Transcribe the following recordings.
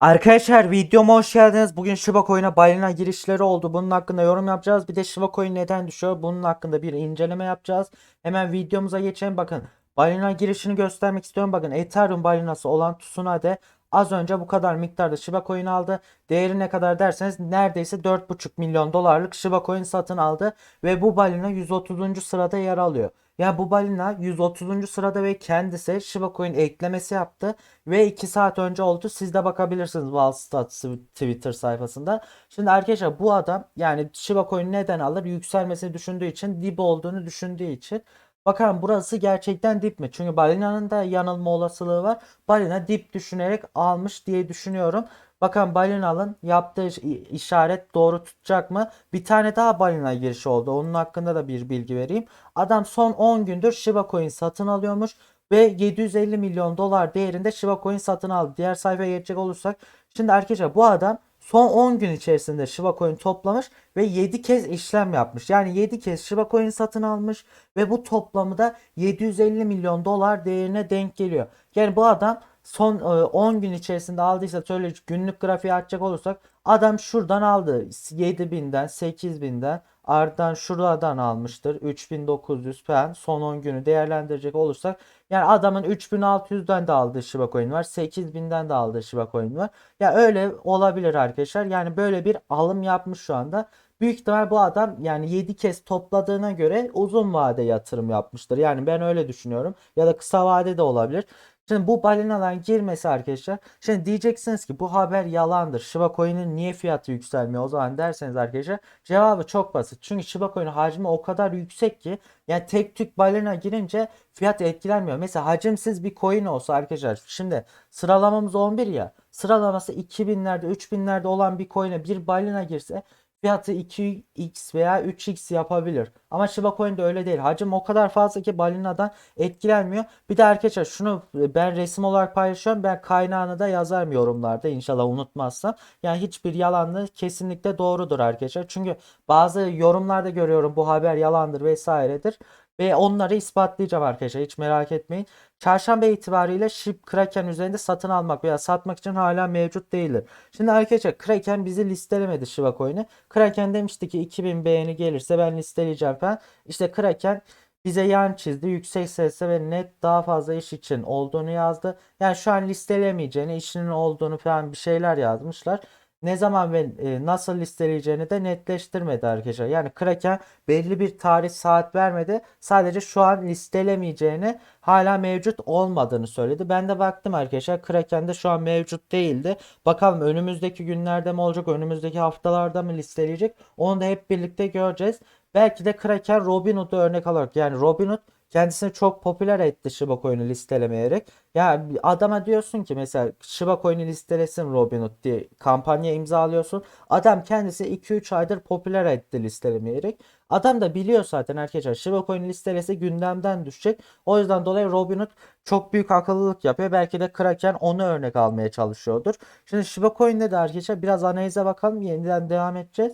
Arkadaşlar videoma hoş geldiniz. Bugün Shiba Coin'e balina girişleri oldu. Bunun hakkında yorum yapacağız. Bir de Shiba Coin neden düşüyor? Bunun hakkında bir inceleme yapacağız. Hemen videomuza geçelim. Bakın balina girişini göstermek istiyorum. Bakın Ethereum balinası olan Tsunade az önce bu kadar miktarda Shiba Coin aldı. Değeri ne kadar derseniz neredeyse 4,5 milyon dolarlık Shiba Coin satın aldı. Ve bu balina 130. sırada yer alıyor. Ya bu balina 130. sırada ve kendisi Shiba Coin eklemesi yaptı ve 2 saat önce oldu. Siz de bakabilirsiniz Wallstats Twitter sayfasında. Şimdi arkadaşlar bu adam yani Shiba Coin neden alır? Yükselmesini düşündüğü için, dip olduğunu düşündüğü için. Bakalım burası gerçekten dip mi? Çünkü balinanın da yanılma olasılığı var. Balina dip düşünerek almış diye düşünüyorum. Bakalım balinalın yaptığı iş- işaret doğru tutacak mı? Bir tane daha balina girişi oldu. Onun hakkında da bir bilgi vereyim. Adam son 10 gündür Shiba Coin satın alıyormuş ve 750 milyon dolar değerinde Shiba Coin satın aldı. Diğer sayfaya geçecek olursak şimdi arkadaşlar bu adam son 10 gün içerisinde Shiba Coin toplamış ve 7 kez işlem yapmış. Yani 7 kez Shiba Coin satın almış ve bu toplamı da 750 milyon dolar değerine denk geliyor. Yani bu adam son e, 10 gün içerisinde aldıysa şöyle günlük grafiği açacak olursak adam şuradan aldı 7000'den 8000'den ardından şuradan almıştır 3900 falan son 10 günü değerlendirecek olursak yani adamın 3600'den de aldığı Shiba Coin var 8000'den de aldığı Shiba Coin var ya öyle olabilir arkadaşlar yani böyle bir alım yapmış şu anda Büyük ihtimal bu adam yani 7 kez topladığına göre uzun vade yatırım yapmıştır. Yani ben öyle düşünüyorum. Ya da kısa vade de olabilir. Şimdi bu balinaların girmesi arkadaşlar. Şimdi diyeceksiniz ki bu haber yalandır. Shiba Coin'in niye fiyatı yükselmiyor o zaman derseniz arkadaşlar. Cevabı çok basit. Çünkü Shiba Coin hacmi o kadar yüksek ki yani tek tük balina girince fiyat etkilenmiyor. Mesela hacimsiz bir coin olsa arkadaşlar. Şimdi sıralamamız 11 ya. Sıralaması 2000'lerde 3000'lerde olan bir coin'e bir balina girse fiyatı 2x veya 3x yapabilir. Ama Shiba Coin'de öyle değil. Hacim o kadar fazla ki balinadan etkilenmiyor. Bir de arkadaşlar şunu ben resim olarak paylaşıyorum. Ben kaynağını da yazarım yorumlarda inşallah unutmazsam. Yani hiçbir yalanlı kesinlikle doğrudur arkadaşlar. Çünkü bazı yorumlarda görüyorum bu haber yalandır vesairedir. Ve onları ispatlayacağım arkadaşlar. Hiç merak etmeyin. Çarşamba itibariyle SHIB Kraken üzerinde satın almak veya satmak için hala mevcut değildir. Şimdi arkadaşlar Kraken bizi listelemedi Shiba Coin'i. Kraken demişti ki 2000 beğeni gelirse ben listeleyeceğim falan. İşte Kraken bize yan çizdi. Yüksek sesle ve net daha fazla iş için olduğunu yazdı. Yani şu an listelemeyeceğini, işinin olduğunu falan bir şeyler yazmışlar. Ne zaman ve e, nasıl listeleyeceğini de netleştirmedi arkadaşlar. Yani Kraken belli bir tarih saat vermedi. Sadece şu an listelemeyeceğini hala mevcut olmadığını söyledi. Ben de baktım arkadaşlar Kraken'de şu an mevcut değildi. Bakalım önümüzdeki günlerde mi olacak, önümüzdeki haftalarda mı listeleyecek? Onu da hep birlikte göreceğiz. Belki de Kraken Robinhood'u örnek alarak yani Robinhood kendisini çok popüler etti Shiba Coin'i listelemeyerek. Ya adama diyorsun ki mesela Shiba Coin'i listelesin Robinhood diye kampanya imzalıyorsun. Adam kendisi 2-3 aydır popüler etti listelemeyerek. Adam da biliyor zaten arkadaşlar Shiba Coin listelesi gündemden düşecek. O yüzden dolayı Robinhood çok büyük akıllılık yapıyor. Belki de Kraken onu örnek almaya çalışıyordur. Şimdi Shiba Coin'de de arkadaşlar biraz analize bakalım. Yeniden devam edeceğiz.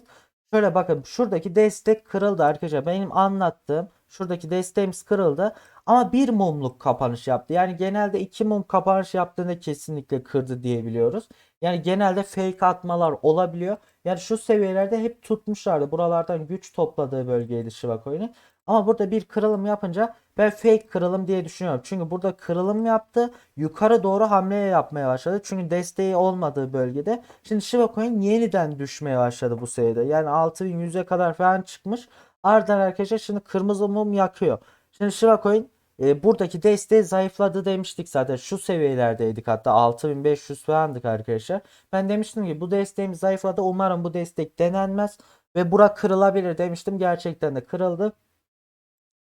Şöyle bakın şuradaki destek kırıldı arkadaşlar. Benim anlattığım şuradaki desteğimiz kırıldı. Ama bir mumluk kapanış yaptı. Yani genelde iki mum kapanış yaptığında kesinlikle kırdı diyebiliyoruz. Yani genelde fake atmalar olabiliyor. Yani şu seviyelerde hep tutmuşlardı. Buralardan güç topladığı bölgeydi Shiba Coin'in. Ama burada bir kırılım yapınca ben fake kırılım diye düşünüyorum. Çünkü burada kırılım yaptı. Yukarı doğru hamle yapmaya başladı. Çünkü desteği olmadığı bölgede. Şimdi Shiba Coin yeniden düşmeye başladı bu seviyede. Yani 6100'e kadar falan çıkmış. Ardından arkadaşlar şimdi kırmızı mum yakıyor. Şimdi Shiba Coin e, buradaki desteği zayıfladı demiştik zaten. Şu seviyelerdeydik hatta 6500 falandık arkadaşlar. Ben demiştim ki bu desteğimiz zayıfladı. Umarım bu destek denenmez ve bura kırılabilir demiştim. Gerçekten de kırıldı.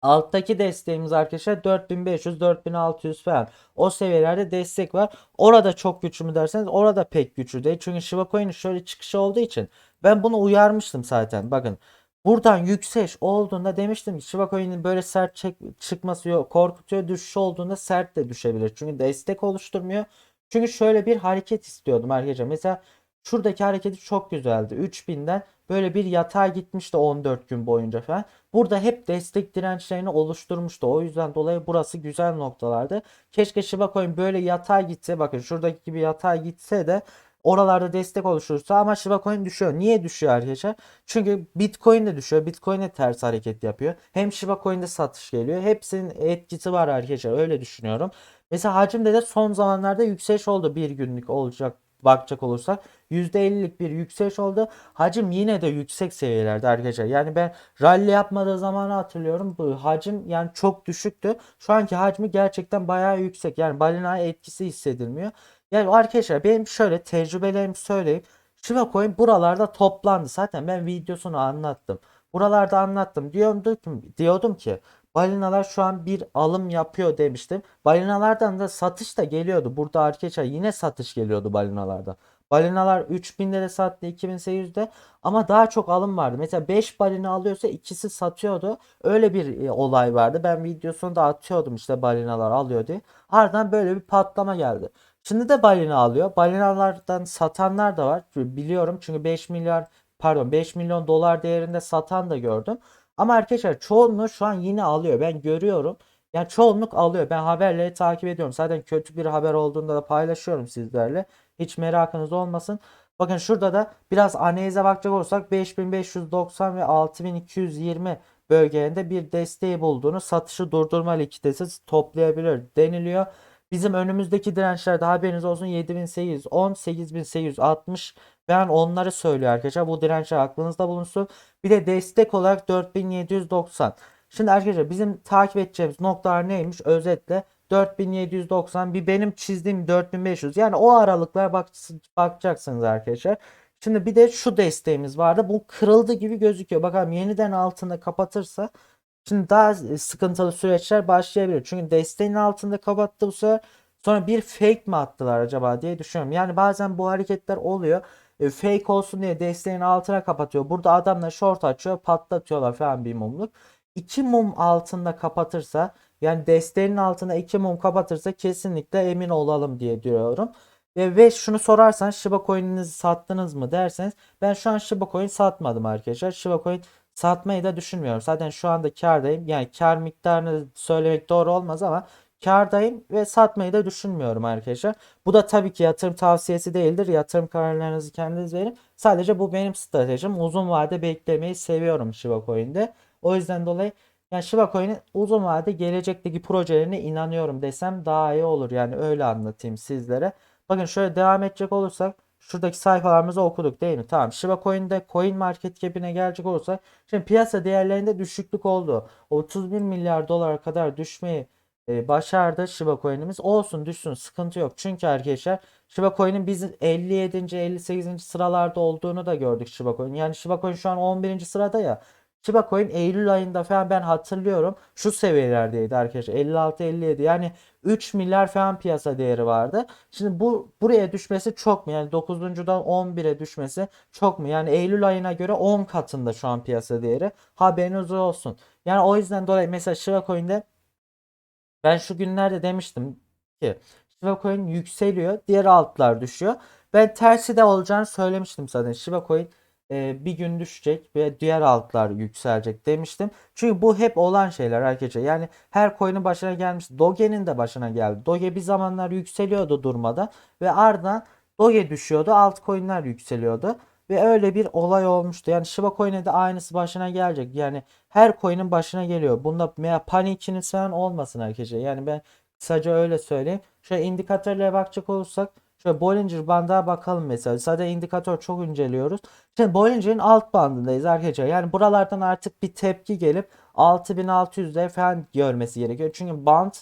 Alttaki desteğimiz arkadaşlar 4500-4600 falan. O seviyelerde destek var. Orada çok güçlü mü derseniz orada pek güçlü değil. Çünkü Shiba Coin'in şöyle çıkışı olduğu için ben bunu uyarmıştım zaten. Bakın buradan yükseliş olduğunda demiştim ki Shiba Coin'in böyle sert çek- çıkması yok, korkutuyor. Düşüş olduğunda sert de düşebilir. Çünkü destek oluşturmuyor. Çünkü şöyle bir hareket istiyordum arkadaşlar. Mesela şuradaki hareketi çok güzeldi. 3000'den böyle bir yatay gitmişti 14 gün boyunca falan. Burada hep destek dirençlerini oluşturmuştu. O yüzden dolayı burası güzel noktalardı. Keşke Shiba Coin böyle yatay gitse. Bakın şuradaki gibi yatay gitse de Oralarda destek oluşursa ama Shiba Coin düşüyor. Niye düşüyor arkadaşlar? Çünkü Bitcoin de düşüyor. Bitcoin de ters hareket yapıyor. Hem Shiba Coin'de satış geliyor. Hepsinin etkisi var arkadaşlar. Öyle düşünüyorum. Mesela hacimde de son zamanlarda yükseliş oldu. Bir günlük olacak bakacak olursak. %50'lik bir yükseliş oldu. Hacim yine de yüksek seviyelerde arkadaşlar. Yani ben rally yapmadığı zamanı hatırlıyorum. Bu hacim yani çok düşüktü. Şu anki hacmi gerçekten bayağı yüksek. Yani balina etkisi hissedilmiyor. Yani arkadaşlar benim şöyle tecrübelerimi söyleyeyim. Shiba Coin buralarda toplandı. Zaten ben videosunu anlattım. Buralarda anlattım. Diyordum ki, diyordum ki balinalar şu an bir alım yapıyor demiştim. Balinalardan da satış da geliyordu. Burada arkadaşlar yine satış geliyordu balinalardan. Balinalar 3000'de de sattı 2800'de ama daha çok alım vardı. Mesela 5 balina alıyorsa ikisi satıyordu. Öyle bir e, olay vardı. Ben videosunu da atıyordum işte balinalar alıyor diye. Ardından böyle bir patlama geldi. Şimdi de balina alıyor. Balinalardan satanlar da var. Biliyorum çünkü 5 milyar pardon 5 milyon dolar değerinde satan da gördüm. Ama arkadaşlar çoğunluğu şu an yine alıyor. Ben görüyorum. Yani çoğunluk alıyor. Ben haberleri takip ediyorum. Zaten kötü bir haber olduğunda da paylaşıyorum sizlerle. Hiç merakınız olmasın. Bakın şurada da biraz analize bakacak olursak 5590 ve 6220 bölgelerinde bir desteği bulduğunu satışı durdurma likiditesi toplayabilir deniliyor. Bizim önümüzdeki dirençlerde haberiniz olsun 7810, 8860 ben onları söylüyor arkadaşlar. Bu dirençler aklınızda bulunsun. Bir de destek olarak 4790. Şimdi arkadaşlar bizim takip edeceğimiz noktalar neymiş? Özetle 4790 bir benim çizdiğim 4500 yani o aralıklara bak bakacaksınız arkadaşlar. Şimdi bir de şu desteğimiz vardı. Bu kırıldı gibi gözüküyor. Bakalım yeniden altında kapatırsa şimdi daha sıkıntılı süreçler başlayabilir. Çünkü desteğin altında kapattı bu sefer. Sonra bir fake mi attılar acaba diye düşünüyorum. Yani bazen bu hareketler oluyor. E, fake olsun diye desteğin altına kapatıyor. Burada adamlar short açıyor patlatıyorlar falan bir mumluk. 2 mum altında kapatırsa yani desteğin altına 2 mum kapatırsa kesinlikle emin olalım diye diyorum. Ve, ve şunu sorarsan Shiba Coin'inizi sattınız mı derseniz ben şu an Shiba Coin satmadım arkadaşlar. Shiba Coin satmayı da düşünmüyorum. Zaten şu anda kardayım. Yani kar miktarını söylemek doğru olmaz ama kardayım ve satmayı da düşünmüyorum arkadaşlar. Bu da tabii ki yatırım tavsiyesi değildir. Yatırım kararlarınızı kendiniz verin. Sadece bu benim stratejim. Uzun vade beklemeyi seviyorum Shiba Coin'de. O yüzden dolayı yani Shiba Coin'in uzun vade gelecekteki projelerine inanıyorum desem daha iyi olur. Yani öyle anlatayım sizlere. Bakın şöyle devam edecek olursak şuradaki sayfalarımızı okuduk değil mi? Tamam. Shiba Coin'de Coin Market Cap'ine gelecek olursak şimdi piyasa değerlerinde düşüklük oldu. 31 milyar dolara kadar düşmeyi e, başardı Shiba Coin'imiz. Olsun düşsün sıkıntı yok. Çünkü arkadaşlar Shiba Coin'in biz 57. 58. sıralarda olduğunu da gördük Shiba Coin. Yani Shiba Coin şu an 11. sırada ya. Shiba Eylül ayında falan ben hatırlıyorum şu seviyelerdeydi arkadaşlar 56-57 yani 3 milyar falan piyasa değeri vardı. Şimdi bu buraya düşmesi çok mu yani 9'uncudan 11'e düşmesi çok mu yani Eylül ayına göre 10 katında şu an piyasa değeri haberiniz olsun. Yani o yüzden dolayı mesela Shiba Coin'de ben şu günlerde demiştim ki Shiba Coin yükseliyor diğer altlar düşüyor. Ben tersi de olacağını söylemiştim zaten Shiba Coin e, bir gün düşecek ve diğer altlar yükselecek demiştim. Çünkü bu hep olan şeyler arkadaşlar. Yani her coin'in başına gelmiş. Doge'nin de başına geldi. Doge bir zamanlar yükseliyordu durmadan ve ardından Doge düşüyordu. Altcoin'ler yükseliyordu. Ve öyle bir olay olmuştu. Yani Shiba Coin'e de aynısı başına gelecek. Yani her coin'in başına geliyor. Bunda veya panikiniz falan olmasın arkadaşlar. Yani ben kısaca öyle söyleyeyim. Şöyle indikatörlere bakacak olursak Şöyle Bollinger Band'a bakalım mesela. Sadece indikatör çok inceliyoruz. Şimdi Bollinger'in alt bandındayız arkadaşlar. Yani buralardan artık bir tepki gelip 6600'de falan görmesi gerekiyor. Çünkü band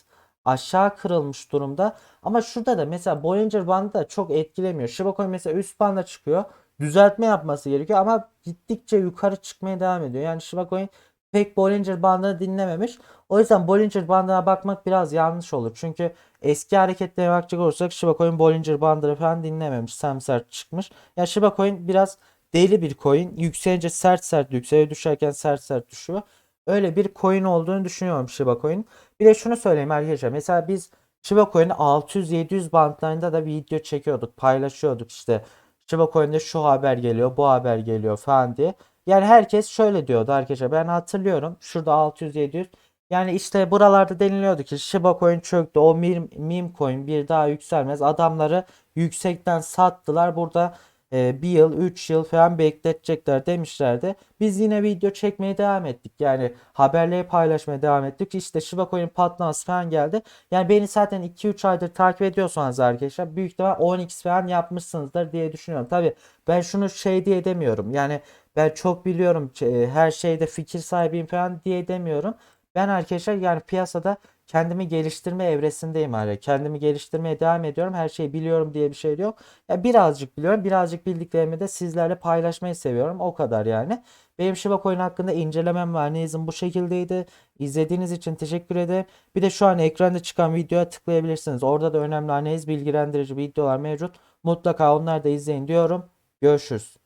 aşağı kırılmış durumda. Ama şurada da mesela Bollinger bandı da çok etkilemiyor. Shiba Coin mesela üst banda çıkıyor. Düzeltme yapması gerekiyor ama gittikçe yukarı çıkmaya devam ediyor. Yani Shiba Coin pek Bollinger bandını dinlememiş. O yüzden Bollinger bandına bakmak biraz yanlış olur. Çünkü eski hareketlere bakacak olursak Shiba Coin Bollinger bandını falan dinlememiş. Semsert çıkmış. Yani Shiba Coin biraz deli bir coin. Yükselince sert sert yükseliyor. Düşerken sert sert düşüyor. Öyle bir coin olduğunu düşünüyorum Shiba Coin. Bir de şunu söyleyeyim arkadaşlar. Mesela biz Shiba Coin'in 600-700 bandlarında da video çekiyorduk. Paylaşıyorduk işte. Shiba Coin'de şu haber geliyor, bu haber geliyor falan diye. Yani herkes şöyle diyordu arkadaşlar. Ben hatırlıyorum. Şurada 600 700. Yani işte buralarda deniliyordu ki Shiba Coin çöktü. O meme coin bir daha yükselmez. Adamları yüksekten sattılar. Burada e, bir yıl, 3 yıl falan bekletecekler demişlerdi. Biz yine video çekmeye devam ettik. Yani haberleri paylaşmaya devam ettik. İşte Shiba Coin patlaması falan geldi. Yani beni zaten 2-3 aydır takip ediyorsanız arkadaşlar büyük ihtimal 10x falan yapmışsınızdır diye düşünüyorum. Tabi ben şunu şey diye demiyorum. Yani ben çok biliyorum e, her şeyde fikir sahibiyim falan diye demiyorum. Ben arkadaşlar yani piyasada kendimi geliştirme evresindeyim hala. Kendimi geliştirmeye devam ediyorum. Her şeyi biliyorum diye bir şey yok. Ya birazcık biliyorum. Birazcık bildiklerimi de sizlerle paylaşmayı seviyorum. O kadar yani. Benim Shiba Coin hakkında incelemem ve analizim bu şekildeydi. İzlediğiniz için teşekkür ederim. Bir de şu an ekranda çıkan videoya tıklayabilirsiniz. Orada da önemli analiz bilgilendirici videolar mevcut. Mutlaka onları da izleyin diyorum. Görüşürüz.